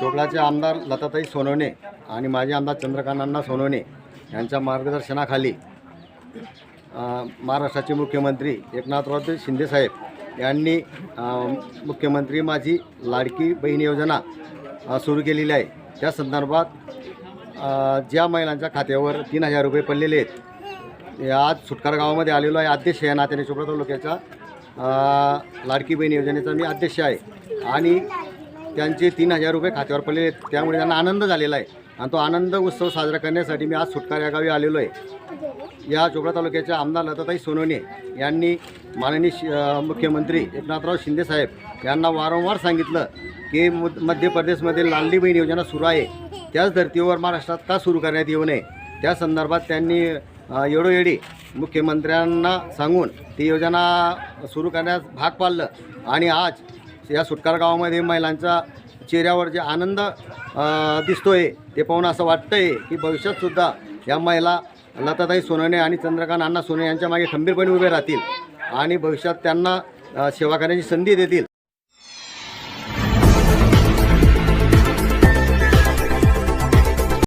चोपडाचे आमदार लताताई सोनवणे आणि माजी आमदार चंद्रकांतांना सोनवणे यांच्या मार्गदर्शनाखाली महाराष्ट्राचे मुख्यमंत्री एकनाथराव शिंदेसाहेब यांनी मुख्यमंत्री माझी लाडकी बहीण योजना सुरू केलेली आहे. त्या संदर्भात ज्या महिलांच्या खात्यावर तीन हजार रुपये पडलेले आहेत आज सुटकार गावामध्ये आलेलो आहे. आद्य शहना चोपडा तालुक्याच्या लाडकी बहीण योजनेचा मी अध्यक्ष आहे. आणि त्यांचे तीन हजार रुपये खात्यावर पडले त्यामुळे त्यांना आनंद झालेला आहे. आणि तो आनंद उत्सव साजरा करण्यासाठी मी आज सुटकार या गावी आलेलो आहे. या चोपडा तालुक्याच्या आमदार लताताई सोनवणे यांनी माननीय मुख्यमंत्री एकनाथराव शिंदेसाहेब यांना वारंवार सांगितलं की मध्य प्रदेशमध्ये लाडली बहीण योजना सुरू आहे. त्याच धर्तीवर महाराष्ट्रात का सुरू करण्यात येऊ नये? त्या संदर्भात त्यांनी अ, मुख्यमंत्र्यांना सांगून ती योजना सुरू करण्यास भाग पाडलं. आणि आज या सुटकार गावामध्ये महिलांचा चेहऱ्यावर जे आनंद दिसतो दिसतोय ते पाहून असं वाटतंय की भविष्यातसुद्धा या महिला लताताई सोनवणे आणि चंद्रकांत अण्णा सोनवणे यांच्या मागे खंबीरपणे उभे राहतील. आणि भविष्यात त्यांना सेवा करण्याची संधी देतील.